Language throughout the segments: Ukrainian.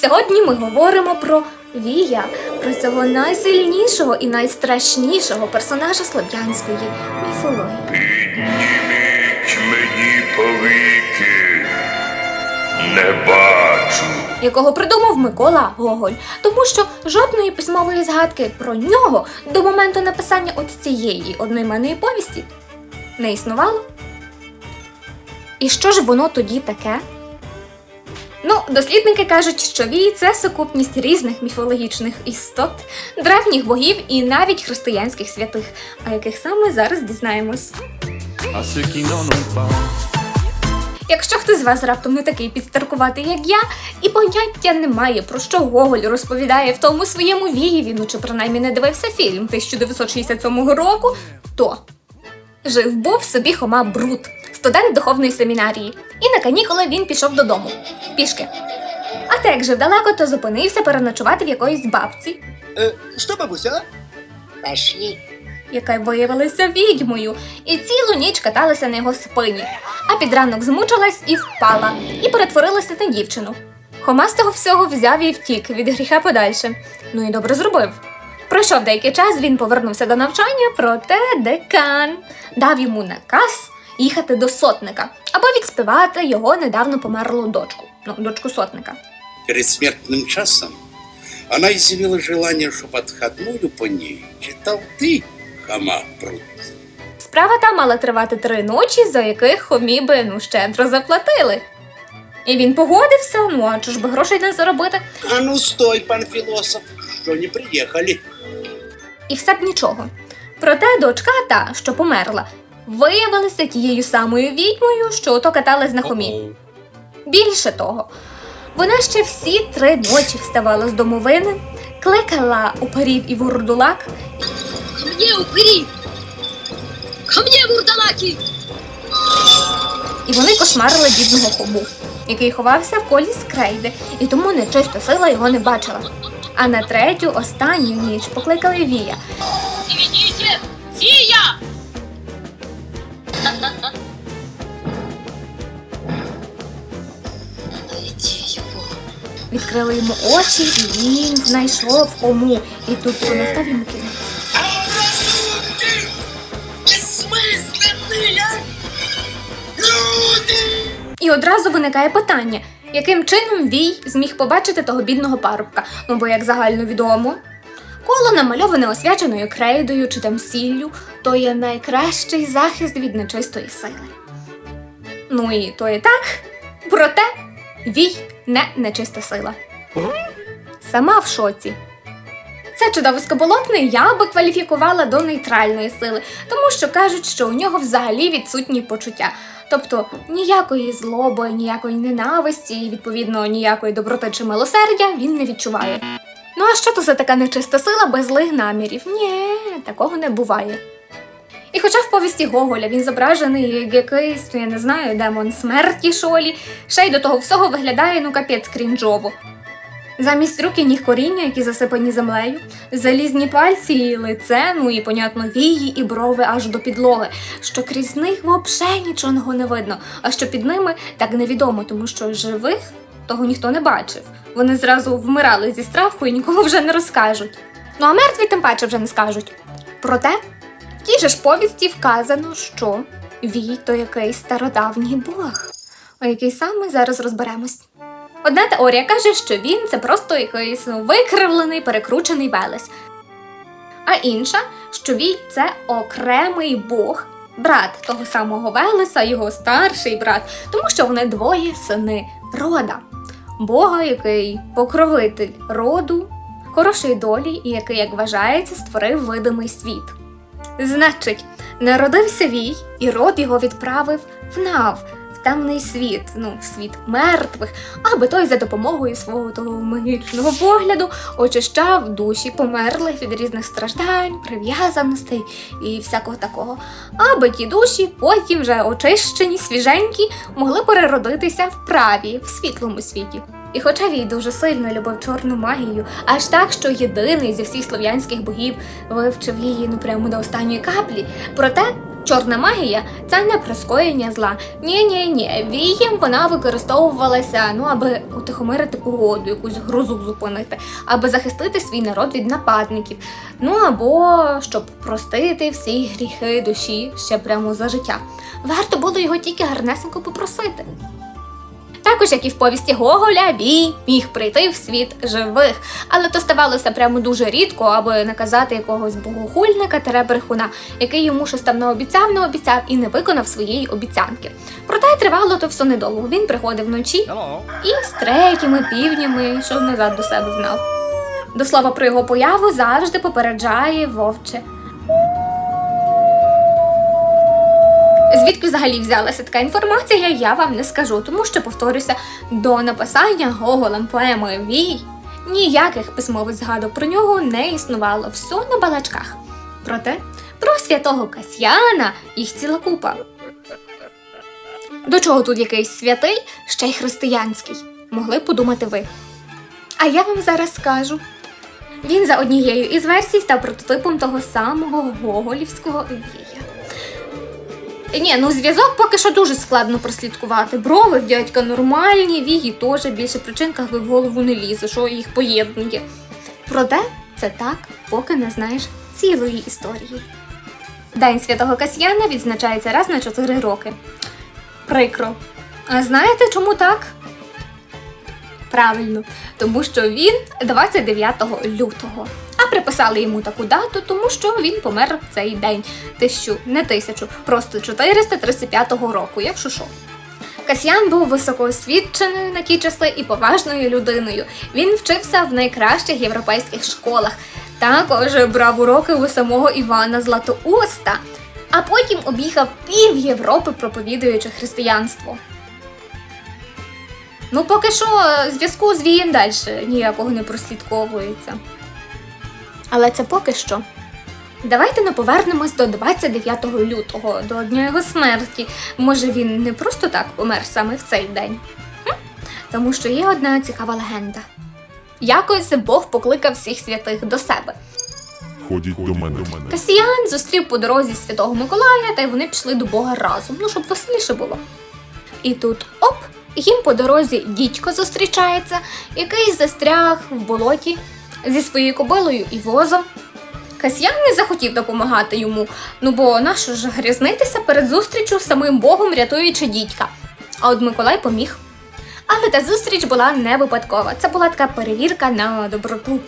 Сьогодні ми говоримо про Вія, про цього найсильнішого і найстрашнішого персонажа слов'янської міфології. Підніміть мені повіки, не бачу. якого придумав Микола Гоголь, тому що жодної письмової згадки про нього до моменту написання от цієї одноіменної повісті не існувало. І що ж воно тоді таке? Ну, дослідники кажуть, що вій це сукупність різних міфологічних істот, древніх богів і навіть християнських святих, а яких саме зараз дізнаємось. Pas. Якщо хтось з вас раптом не такий підстаркуватий, як я, і поняття немає, про що Гоголь розповідає в тому своєму вієві, ну чи принаймні не дивився фільм 1967 року, то жив був собі Хома Брут, студент духовної семінарії, і на канікули він пішов додому пішки. А те, як жив далеко, то зупинився переночувати в якоїсь бабці, Э, что, бабуся? Пошли. яка виявилася відьмою, і цілу ніч каталася на його спині, а під ранок змучилась і впала, і перетворилася на дівчину. Хома з того всього взяв і втік від гріха подальше. Ну і добре зробив. Пройшов деякий час, він повернувся до навчання, проте декан дав йому наказ їхати до сотника, аби відспівати його недавно померлу дочку, ну, дочку сотника. Перед смертным часом она изъявила желание, чтобы отходную по ней читал ты, хама Брут. Справа та мала тривати три ночі, за яких хомі би ну щедро заплатили. І він погодився, ну а чого ж би грошей не заробити? А ну стой, пан философ, что не приехали. І все б нічого. Проте дочка та, що померла, виявилася тією самою відьмою, що ото каталась на хомі. Більше того, вона ще всі три ночі вставала з домовини, кликала упорів і вурдулак, Ко мне, упыри! Ко мне, вурдалаки! і вони кошмарили бідного хому, який ховався в колі скрейди, і тому нечиста сила його не бачила. А на третю, останню ніч покликали Вія, Найди его. відкрили йому очі, і він знайшов хому. І тут настав йому кінець. Люди! І одразу виникає питання, яким чином Вій зміг побачити того бідного парубка? Ну бо як загально відомо, коло намальоване освяченою крейдою чи там сіллю, то є найкращий захист від нечистої сили. Ну і то і так, проте Вій не нечиста сила. Сама в шоці. Це чудовисько болотне я би кваліфікувала до нейтральної сили, тому що кажуть, що у нього взагалі відсутні почуття. Тобто ніякої злоби, ніякої ненависті, і відповідно ніякої доброти чи милосердя він не відчуває. Ну а що то за така нечиста сила без злих намірів? Ні, такого не буває. І хоча в повісті Гоголя він зображений як якийсь, ну, я не знаю, демон смерті шолі, ще й до того всього виглядає ну капець крінжово. Замість рук і ніг коріння, які засипані землею, залізні пальці і лице, ну і, понятно, вії і брови аж до підлоги, що крізь них взагалі нічого не видно, а що під ними так невідомо, тому що живих того ніхто не бачив. Вони зразу вмирали зі страху і нікому вже не розкажуть. Ну а мертві тим паче вже не скажуть. Проте тій же ж повісті вказано, що вій то якийсь стародавній бог, у який саме зараз розберемось. Одна теорія каже, що він це просто якийсь ну, викривлений, перекручений велес. А інша, що Вій це окремий бог, брат того самого Велеса, його старший брат, тому що вони двоє сини рода. Бога, який покровитель роду, хорошої долі і який, як вважається, створив видимий світ. Значить, народився Вій, і род його відправив в нав, в темний світ, ну, в світ мертвих, аби той за допомогою свого того магічного погляду очищав душі померлих від різних страждань, прив'язаностей і всякого такого, аби ті душі потім вже очищені, свіженькі, могли переродитися в праві, в світлому світі. І хоча він дуже сильно любив чорну магію, аж так, що єдиний зі всіх слов'янських богів вивчив її ну прямо до останньої каплі, проте чорна магія це не прискоєння зла. Ні, ні, ні. Вієм вона використовувалася, ну аби утихомирити погоду, якусь грозу зупинити, аби захистити свій народ від нападників. Ну або щоб простити всі гріхи душі ще прямо за життя. Варто було його тільки гарнесенько попросити. Також, як і в повісті Гоголя, Вій міг прийти в світ живих, але то ставалося прямо дуже рідко, аби наказати якогось богохульника та брехуна, який йому щось там наобіцяв, не обіцяв і не виконав своєї обіцянки. Проте тривало то все недовго. Він приходив вночі і з третіми півнями йшов назад до себе знав. До слова про його появу завжди попереджає вовче. Звідки взагалі взялася така інформація, я вам не скажу, тому що, повторюся, до написання Гоголем поеми Вій ніяких письмових згадок про нього не існувало, все на балачках. Проте про святого Касьяна їх ціла купа. До чого тут якийсь святий, ще й християнський? Могли б подумати ви. А я вам зараз скажу. Він за однією із версій став прототипом того самого гоголівського вія. Ні, ну зв'язок поки що дуже складно прослідкувати. Брови в дядька нормальні, вії теж більше причин би в голову не лізе, що їх поєднує. Проте це так, поки не знаєш цілої історії. День святого Касьяна відзначається раз на 4 роки. Прикро. А знаєте, чому так? Правильно, тому що він 29 лютого. Приписали йому таку дату, тому що він помер в цей день. Тисячу, не тисячу, просто 435 року, якщо що. Касьян був високоосвіченою на ті часи і поважною людиною. Він вчився в найкращих європейських школах. Також брав уроки у самого Івана Златоуста, а потім об'їхав пів Європи, проповідуючи християнство. Ну, поки що е, зв'язку з Вієм далі ніякого не прослідковується. Але це поки що. Давайте не повернемось до 29 лютого, до дня його смерті. Може, він не просто так помер саме в цей день? Хм? Тому що є одна цікава легенда. Якось Бог покликав всіх святих до себе. Ходіть до мене. Касіян зустрів по дорозі святого Миколая, та й вони пішли до Бога разом, ну щоб веселіше було. І тут оп, їм по дорозі дідько зустрічається, який застряг в болоті зі своєю кобилою і возом. Касьян не захотів допомагати йому, ну бо нащо ж грязнитися перед зустрічю з самим Богом, рятуючи дідька. А от Миколай поміг. Але та зустріч була не випадкова. Це була така перевірка на доброту,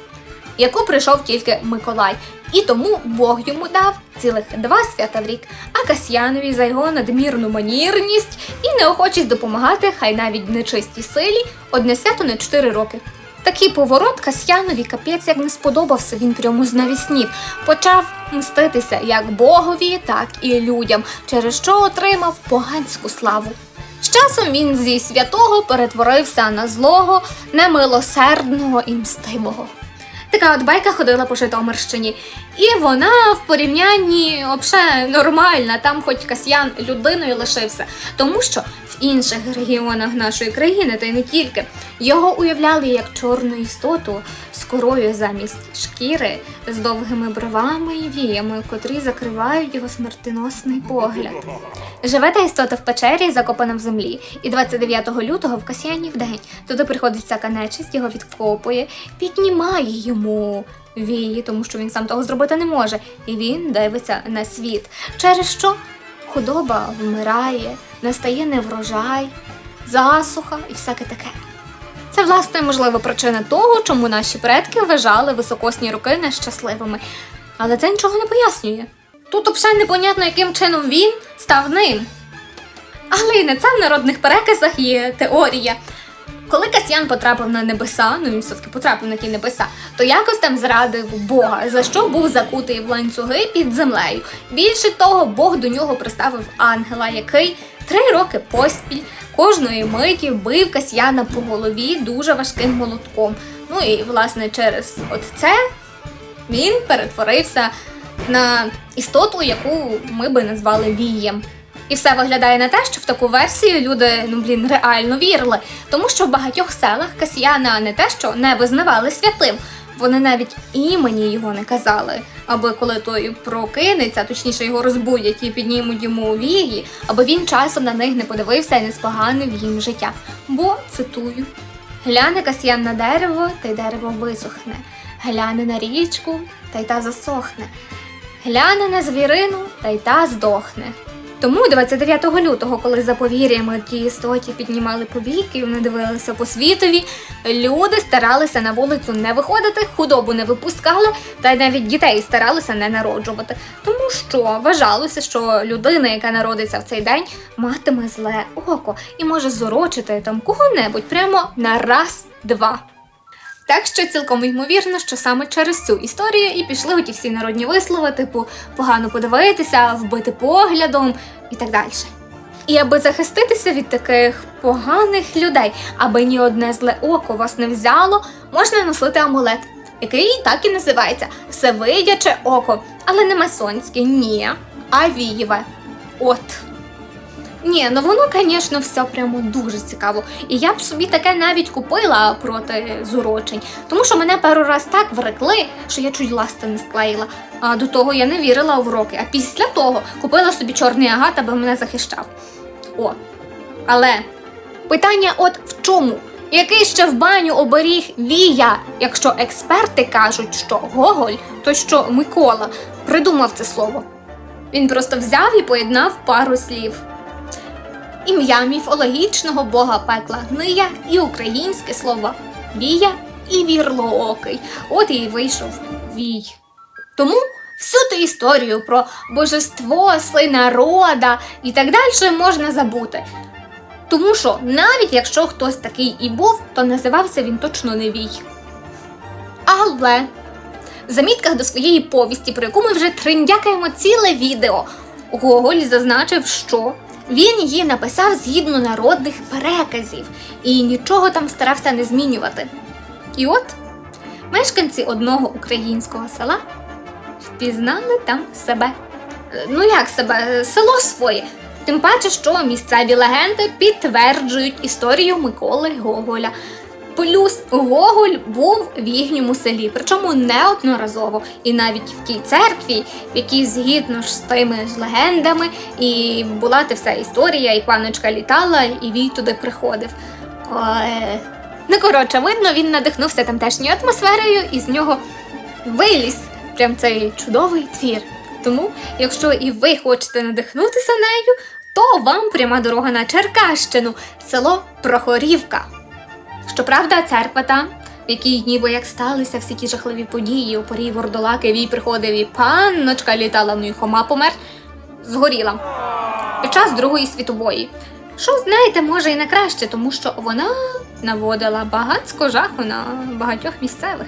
яку прийшов тільки Миколай. І тому Бог йому дав цілих два свята в рік, а Касьянові за його надмірну манірність і неохочість допомагати, хай навіть нечистій силі, одне свято на чотири роки. Такий поворот Касьянові капець як не сподобався, він прямо знавіснів. Почав мститися як Богові, так і людям, через що отримав поганську славу. З часом він зі святого перетворився на злого, немилосердного і мстивого. Така от байка ходила по Житомирщині. І вона в порівнянні взагалі нормальна, там хоч Касьян людиною лишився. Тому що інших регіонах нашої країни, та й не тільки, його уявляли як чорну істоту з корою замість шкіри, з довгими бровами і віями, котрі закривають його смертоносний погляд. Живе та істота в печері, закопана в землі, і 29 лютого в Касьянів день. Туди приходить всяка нечисть, його відкопує, піднімає йому вії, тому що він сам того зробити не може, і він дивиться на світ. Через що? Худоба вмирає, настає неврожай, засуха і всяке таке. Це, власне, можливо, причина того, чому наші предки вважали високосні роки нещасливими. Але це нічого не пояснює. Тут взагалі непонятно, яким чином він став ним. Але і на це в народних переказах є теорія. Коли Касьян потрапив на небеса, ну він все-таки потрапив на ті небеса, то якось там зрадив Бога, за що був закутий в ланцюги під землею. Більше того, Бог до нього приставив ангела, який три роки поспіль кожної миті бив Касьяна по голові дуже важким молотком. Ну і власне через от це він перетворився на істоту, яку ми би назвали вієм. І все виглядає на те, що в таку версію люди ну блін реально вірили, тому що в багатьох селах Касьяна не те, що не визнавали святим, вони навіть імені його не казали. аби коли той прокинеться, точніше його розбудять і піднімуть йому вії, аби він часом на них не подивився і не споганив їм життя. Бо цитую: гляне касьян на дерево, та й дерево висохне, гляне на річку, та й та засохне, гляне на звірину, та й та здохне. Тому 29 лютого, коли за повір'ями ті істоті піднімали повіки, вони дивилися по світові, люди старалися на вулицю не виходити, худобу не випускали, та й навіть дітей старалися не народжувати. Тому що вважалося, що людина, яка народиться в цей день, матиме зле око і може зорочити там кого-небудь прямо на раз-два. Так що цілком ймовірно, що саме через цю історію і пішли оті всі народні вислови, типу погано подивитися, вбити поглядом і так далі. І аби захиститися від таких поганих людей, аби ні одне зле око вас не взяло, можна носити амулет, який так і називається Всевидяче око, але не масонське, ні, а вієве. От. Ні, ну воно, звісно, все прямо дуже цікаво. І я б собі таке навіть купила проти зурочень, тому що мене пару раз так врекли, що я чуть ласти не склеїла. А до того я не вірила у вроки. А після того купила собі чорний агат, аби мене захищав. О. Але питання от в чому? Який ще в баню оберіг Вія, якщо експерти кажуть, що Гоголь, то що Микола придумав це слово. Він просто взяв і поєднав пару слів ім'я міфологічного бога пекла Гния і українське слово Вія і вірлоокий. От і вийшов Вій. Тому всю ту історію про божество, сина рода і так далі можна забути. Тому що навіть якщо хтось такий і був, то називався він точно не Вій. Але в замітках до своєї повісті, про яку ми вже триндякаємо ціле відео, Гоголь зазначив, що він її написав згідно народних переказів і нічого там старався не змінювати. І от мешканці одного українського села впізнали там себе. Е, Ну як себе, село своє. Тим паче, що місцеві легенди підтверджують історію Миколи Гоголя. Плюс Гоголь був в їхньому селі, причому неодноразово. І навіть в тій церкві, в якій згідно ж з тими ж легендами, і була та вся історія, і паночка літала, і він туди приходив. Ой. Ну, коротше, видно, він надихнувся тамтешньою атмосферою, і з нього виліз прям цей чудовий твір. Тому, якщо і ви хочете надихнутися нею, то вам пряма дорога на Черкащину, село Прохорівка. Щоправда, церква та, в якій ніби як сталися всі ті жахливі події, у порі вордолаки вій приходив і панночка літала, ну і Хома помер, згоріла під час Другої світової. Що знаєте, може і на краще, тому що вона наводила багатсько жаху на багатьох місцевих.